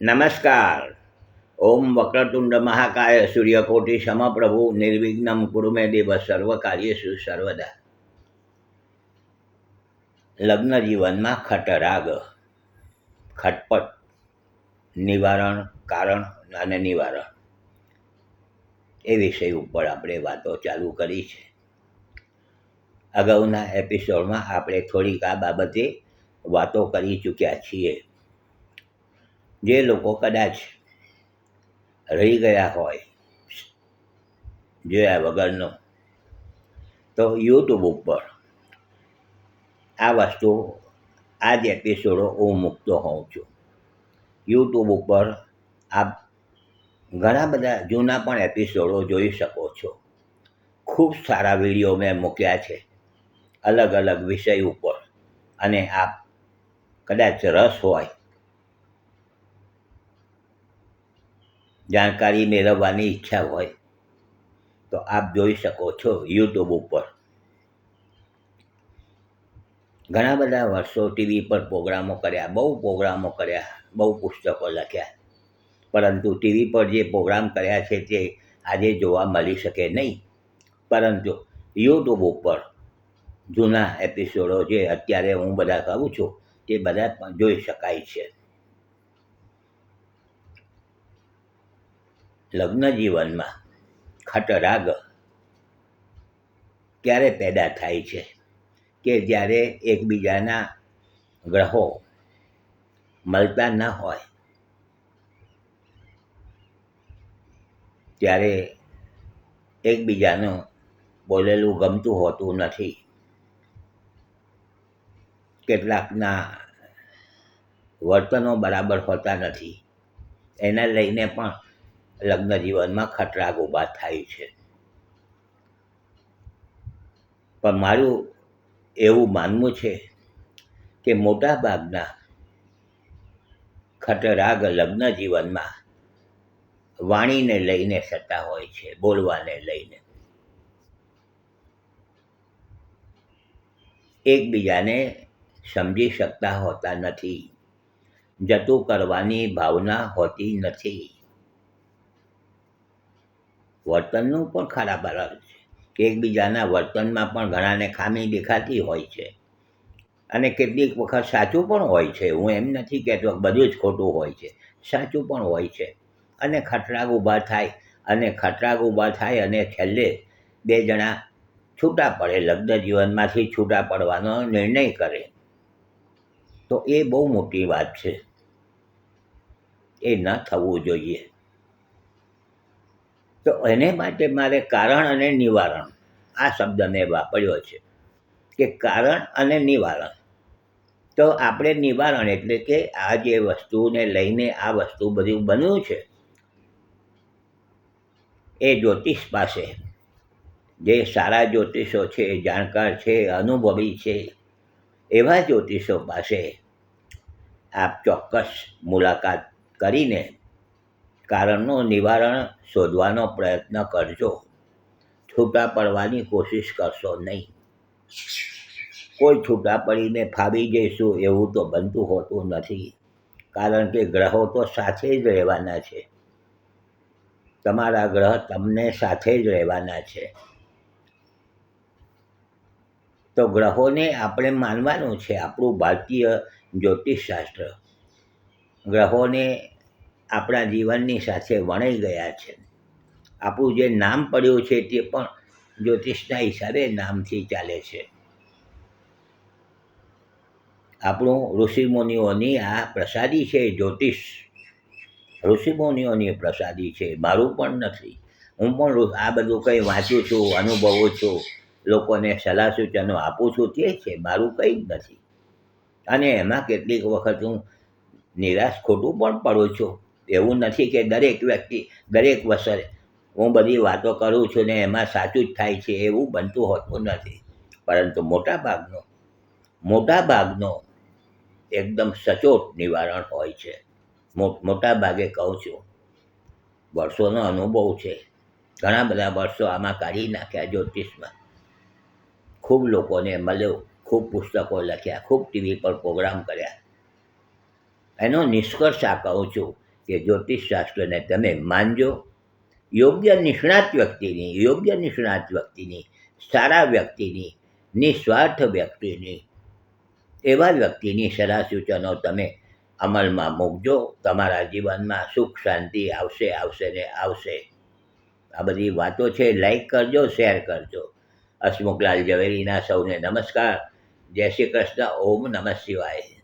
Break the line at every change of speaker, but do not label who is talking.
નમસ્કાર. ઓમ વક્રતુંડ મહાકાય સૂર્યકોટી સમપ્રભુ નિર્વિઘ્નમ કુરુમે દિવસ દેવ સર્વ કાર્યેષુ સર્વદા. લગ્ન જીવનમાં ખટરાગ, ખટપટ, નિવારણ, કારણ અને નિવારણ એ વિષય ઉપર આપણે વાતો ચાલુ કરી છે. અગાઉના એપિસોડમાં આપણે થોડીક આ બાબતે વાતો કરી ચૂક્યા છીએ. જે લોકો કદાચ રહી ગયા હોય, જોયા વગરનો, તો યુટ્યુબ ઉપર આ વસ્તુ આ જ એપિસોડો હું મૂકતો હોઉં છું. યુટ્યુબ ઉપર આપ ઘણા બધા જૂના પણ એપિસોડો જોઈ શકો છો. ખૂબ સારા વીડિયો મેં મૂક્યા છે, અલગ અલગ વિષય ઉપર. અને આપ કદાચ રસ હોય જાણકારી મેળવવાની ઈચ્છા હોય, તો આપ જોઈ શકો છો યુટ્યુબ ઉપર. ઘણા બધા વર્ષો ટીવી પર પ્રોગ્રામો કર્યા, બહુ પ્રોગ્રામો કર્યા, બહુ પુસ્તકો લખ્યા. પરંતુ ટીવી પર જે પ્રોગ્રામ કર્યા છે તે આજે જોવા મળી શકે નહીં. પરંતુ યુટ્યુબ ઉપર જૂના એપિસોડો જે અત્યારે હું બધા કહું છું, તે બધા પણ જોઈ શકાય છે. લગ્ન જીવનમાં ખટરાગ ક્યારે પેદા થાય છે કે જ્યારે એકબીજાના ગ્રહો મળતા ન હોય, ત્યારે એકબીજાનું બોલેલું ગમતું હોતું નથી. કેટલાકના વર્તનો બરાબર હોતા નથી. એના લઈને પણ લગ્ન જીવનમાં ખટરાગ ઊભા થાય છે. પણ મારું એવું માનવું છે કે મોટા ભાગના ખટરાગ લગ્ન જીવનમાં વાણીને લઈને થતા હોય છે, બોલવાને લઈને. એકબીજાને સમજી શકતા હોતા નથી, જતું કરવાની ભાવના હોતી નથી. વર્તનનું પણ ખરાબ અલગ છે. એકબીજાના વર્તનમાં પણ ઘણાને ખામી દેખાતી હોય છે. અને કેટલીક વખત સાચું પણ હોય છે. હું એમ નથી કહેતો બધું જ ખોટું હોય છે. સાચું પણ હોય છે. અને ખટરાગ ઊભા થાય, અને ખટરાગ ઊભા થાય અને છેલ્લે બે જણા છૂટા પડે, લગ્ન જીવનમાંથી છૂટા પડવાનો નિર્ણય કરે. તો એ બહુ મોટી વાત છે. એ ન થવું જોઈએ. તો એને માટે મારે કારણ અને નિવારણ, આ શબ્દ મેં વાપર્યો છે, કે કારણ અને નિવારણ. તો આપણે નિવારણ એટલે કે આ જે વસ્તુને લઈને આ વસ્તુ બધું બન્યું છે, એ જ્યોતિષ પાસે. જે સારા જ્યોતિષો છે, જાણકાર છે, અનુભવી છે, એવા જ્યોતિષો પાસે આપ ચોક્કસ મુલાકાત કરીને કારણનું નિવારણ શોધવાનો પ્રયત્ન કરજો. છૂટા પડવાની કોશિશ કરશો નહીં. કોઈ છૂટા પડીને ફાવી જઈશું એવું તો બનતું હોતું નથી. કારણ કે ગ્રહો તો સાથે જ રહેવાના છે. તમારા ગ્રહ તમને સાથે જ રહેવાના છે. તો ગ્રહોને આપણે માનવાનું છે આપણું ભારતીય જ્યોતિષશાસ્ત્ર ગ્રહોને આપણા જીવનની સાથે વણાઈ ગયા છે. આપણું જે નામ પડ્યું છે તે પણ જ્યોતિષના હિસાબે નામથી ચાલે છે. આપણું ઋષિમુનિઓની આ પ્રસાદી છે જ્યોતિષ. ઋષિમુનિઓની પ્રસાદી છે. મારું પણ નથી. હું પણ આ બધું કંઈ વાંચું છું, અનુભવું છું, લોકોને સલાહ સૂચનો આપું છું તે છે. મારું કંઈ જ નથી. અને એમાં કેટલીક વખત હું નિરાશ ખોટું પણ પડું છું. એવું નથી કે દરેક વ્યક્તિ, દરેક વસરે, હું બધી વાતો કરું છું ને એમાં સાચું જ થાય છે એવું બનતું હોતું નથી. પરંતુ મોટા ભાગનો મોટા ભાગનો એકદમ સચોટ નિવારણ હોય છે. મોટા ભાગે કહું છું, વર્ષોનો અનુભવ છે. ઘણા બધા વર્ષો આમાં કાઢી નાખ્યા જ્યોતિષમાં. ખૂબ લોકોને મળ્યો, ખૂબ પુસ્તકો લખ્યા, ખૂબ ટીવી પર પ્રોગ્રામ કર્યા. એનો નિષ્કર્ષ આ કહું છું કે જ્યોતિષ શાસ્ત્રને તમે માનજો. યોગ્ય નિષ્ણાત વ્યક્તિની, યોગ્ય નિષ્ણાત વ્યક્તિની, સારા વ્યક્તિની, નિસ્વાર્થ વ્યક્તિની, એવા વ્યક્તિની સલાહ સૂચનો તમે અમલમાં મૂકજો. તમારા જીવનમાં સુખ, શાંતિ આવશે આવશે ને આવશે. આ બધી વાતો છે, લાઈક કરજો, શેર કરજો. હસમુખલાલ ઝવેરીના સૌને નમસ્કાર. જય શ્રી કૃષ્ણ. ઓમ નમઃ શિવાય.